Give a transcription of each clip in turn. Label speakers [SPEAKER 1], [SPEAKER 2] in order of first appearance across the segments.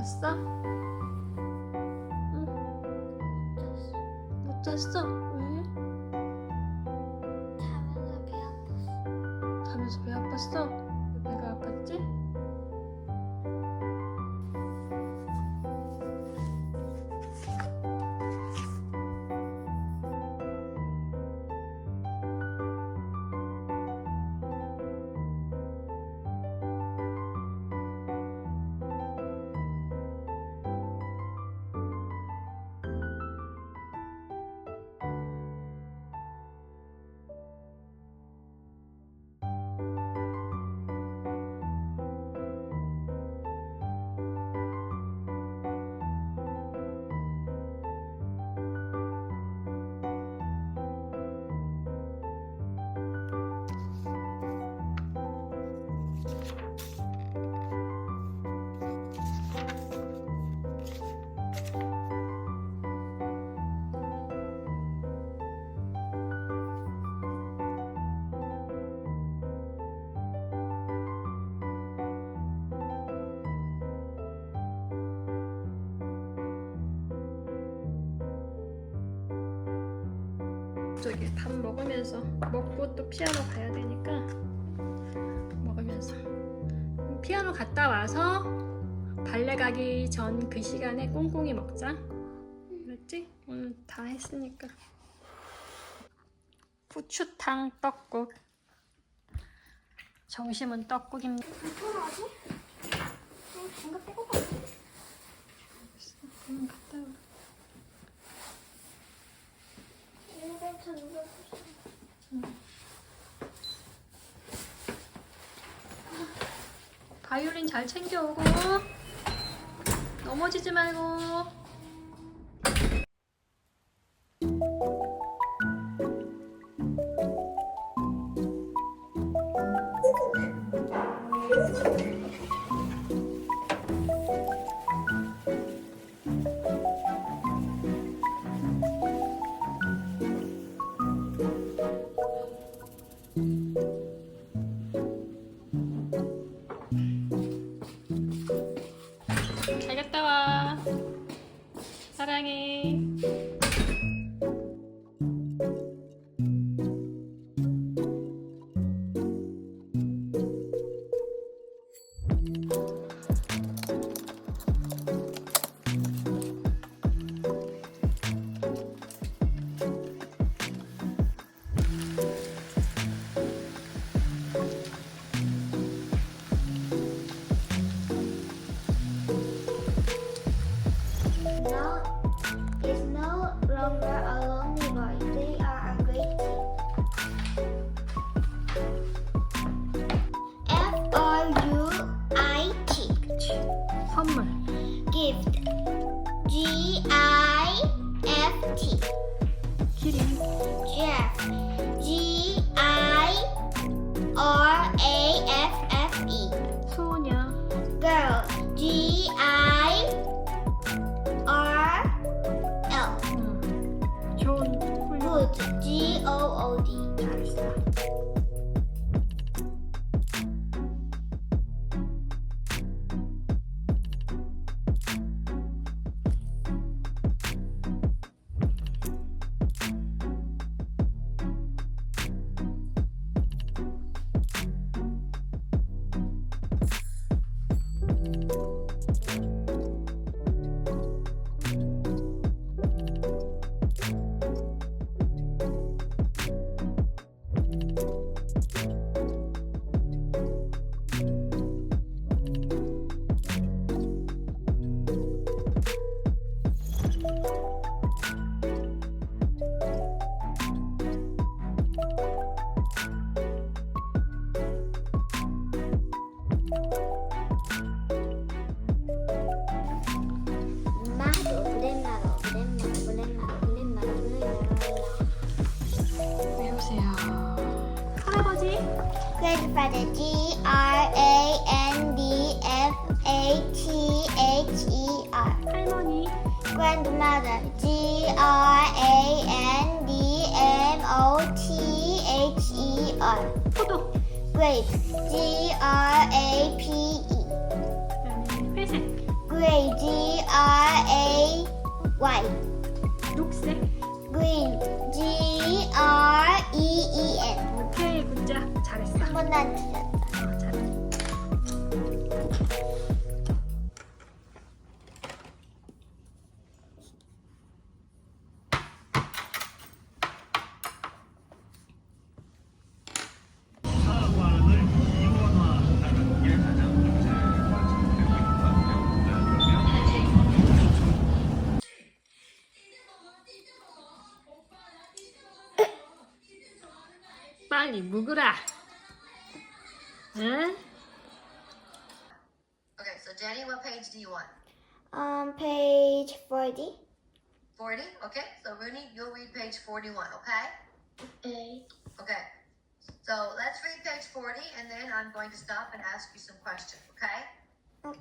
[SPEAKER 1] 잤어? 응? 못 잤어. 왜?
[SPEAKER 2] 자면서 배 아팠어.
[SPEAKER 1] 자면서 배 아팠어? 저기 밥 먹으면서 먹고 또 피아노 가야 되니까 먹으면서 피아노 갔다 와서 발레 가기 전 그 시간에 꽁꽁이 먹자 알았지? 오늘 다 했으니까 후추탕 떡국 정심은 떡국입니다
[SPEAKER 2] 잠깐 어, 빼고 가.
[SPEAKER 1] 갔다
[SPEAKER 2] 올게. 부 누가 부셔
[SPEAKER 1] 바이올린 잘 챙겨오고 넘어지지 말고 banging.
[SPEAKER 2] Gold. G O O D. Grandfather, R A N D F Grandmother G R A N D M O T H E R.
[SPEAKER 1] 포도.
[SPEAKER 2] Grape G R A Gray G R Green G R E E N. 번도 안 찢었다.
[SPEAKER 1] 빨리 묵으라. Hmm?
[SPEAKER 3] Okay, so Jenny, what page do you want?
[SPEAKER 2] Um, page 40.
[SPEAKER 3] 40? Okay, so Rooney, you'll read page 41, okay?
[SPEAKER 2] Okay.
[SPEAKER 3] Okay, so let's read page 40 and then I'm going to stop and ask you some questions, okay?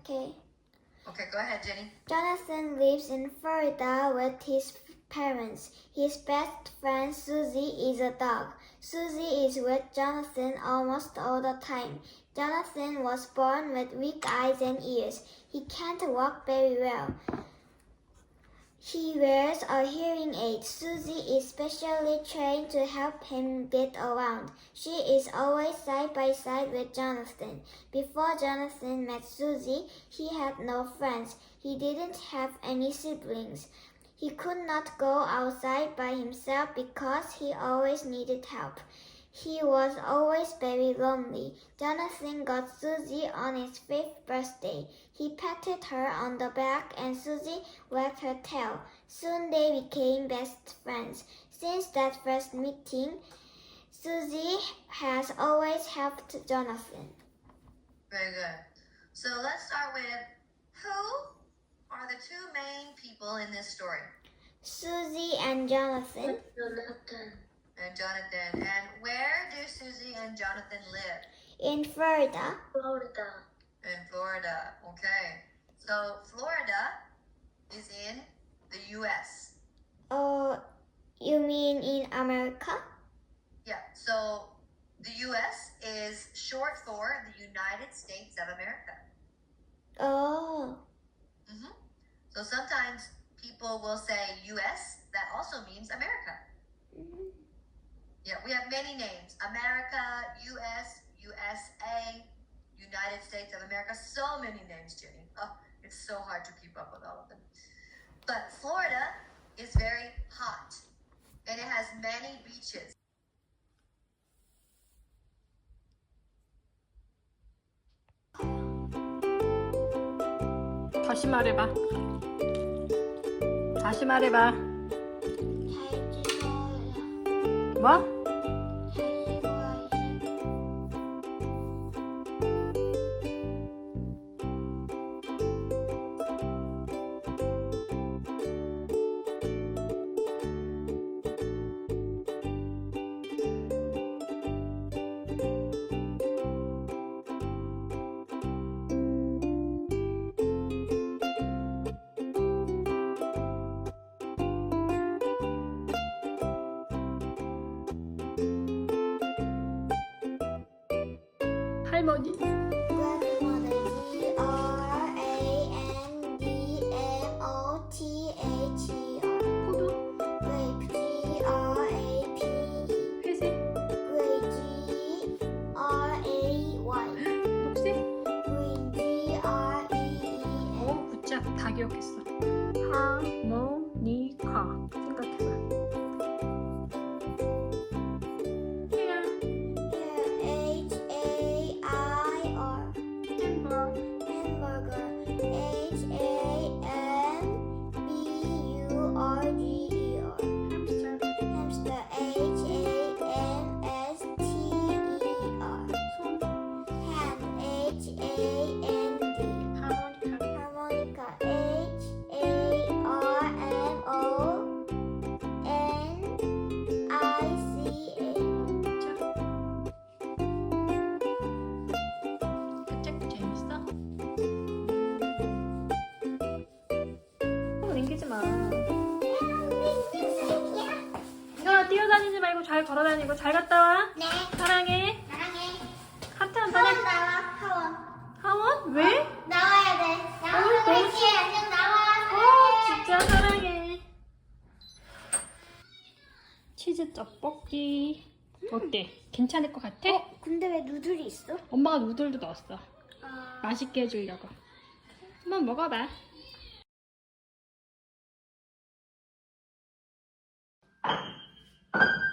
[SPEAKER 2] Okay.
[SPEAKER 3] Okay, go ahead, Jenny.
[SPEAKER 2] Jonathan lives in Florida with his parents. His best friend Susie is a dog. Susie is with Jonathan almost all the time. Jonathan was born with weak eyes and ears. He can't walk very well. He wears a hearing aid. Susie is specially trained to help him get around. She is always side by side with Jonathan. Before Jonathan met Susie, he had no friends. He didn't have any siblings. He could not go outside by himself because he always needed help. He was always very lonely. Jonathan got Susie on his fifth birthday. He patted her on the back and Susie wagged her tail. Soon they became best friends. Since that first meeting, Susie has always helped Jonathan.
[SPEAKER 3] Very good. So let's start with who are the two main people in this story?
[SPEAKER 2] Susie and Jonathan. Jonathan.
[SPEAKER 3] And Jonathan. And where do Susie and Jonathan live?
[SPEAKER 2] In Florida.
[SPEAKER 3] Florida. Yeah, we have many names America, US, USA, United States of America. So many names, Jenny. Oh, it's so hard to keep up with all of them. But Florida is very hot and it has many beaches.
[SPEAKER 1] 다시 말해봐. 다시 말해봐.
[SPEAKER 2] 什么？maudite. H A
[SPEAKER 1] 마. 이거나 뛰어다니지 말고 잘 걸어다니고 잘 갔다 와.
[SPEAKER 2] 네.
[SPEAKER 1] 사랑해.
[SPEAKER 2] 사랑해.
[SPEAKER 1] 카트 한번
[SPEAKER 2] 하원 나와 하원.
[SPEAKER 1] 하원? 왜? 어?
[SPEAKER 2] 나와야 돼.
[SPEAKER 1] 나와서 어, 너
[SPEAKER 2] 같이 네, 안녕 네, 네, 나와. 사랑해. 어, 진짜 사랑해.
[SPEAKER 1] 치즈 떡볶이. 어때? 괜찮을 것 같아?
[SPEAKER 2] 어, 근데 왜 누들이 있어?
[SPEAKER 1] 엄마가 누들도 넣었어.
[SPEAKER 2] 아.
[SPEAKER 1] 맛있게 해주려고. 한번 먹어봐. Thank you.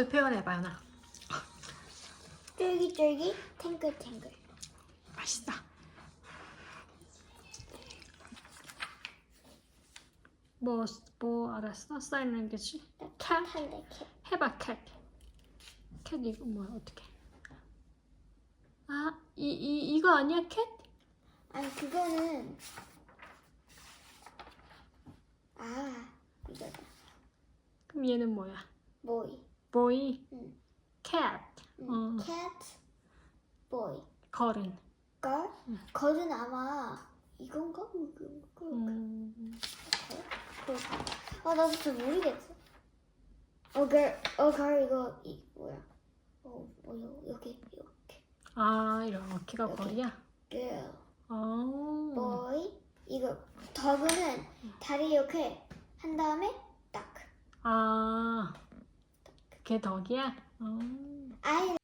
[SPEAKER 1] 맛을 표현해봐요 나
[SPEAKER 2] 쫄깃쫄깃 탱글탱글
[SPEAKER 1] 맛있다 뭐, 뭐 알았어? 쌓이는 게지? 캣?
[SPEAKER 2] 한데 캣
[SPEAKER 1] 해봐 캣캣 이거 뭐야 어떻게 아 이, 이, 이거 아니야 캣?
[SPEAKER 2] 아니 그거는 아 이거다
[SPEAKER 1] 그럼 얘는 뭐야?
[SPEAKER 2] 모이
[SPEAKER 1] boy,
[SPEAKER 2] 응.
[SPEAKER 1] cat.
[SPEAKER 2] 응.
[SPEAKER 1] 어,
[SPEAKER 2] cat, boy.
[SPEAKER 1] 걸은.
[SPEAKER 2] 걸? 걸은 아마 이건가? 뭐 음.
[SPEAKER 1] 그럴까?
[SPEAKER 2] 음, 아, 나도 잘 모르겠어. 어, 걸, 그, 어, 걸 이거 이 뭐야? 어, 뭐야 여기 이렇게.
[SPEAKER 1] 아, 이렇게가 걸이야?
[SPEAKER 2] girl,
[SPEAKER 1] 아,
[SPEAKER 2] boy. 이거 더그는 다리 이렇게 한 다음에 딱.
[SPEAKER 1] 아, 걔 덕이야? 어.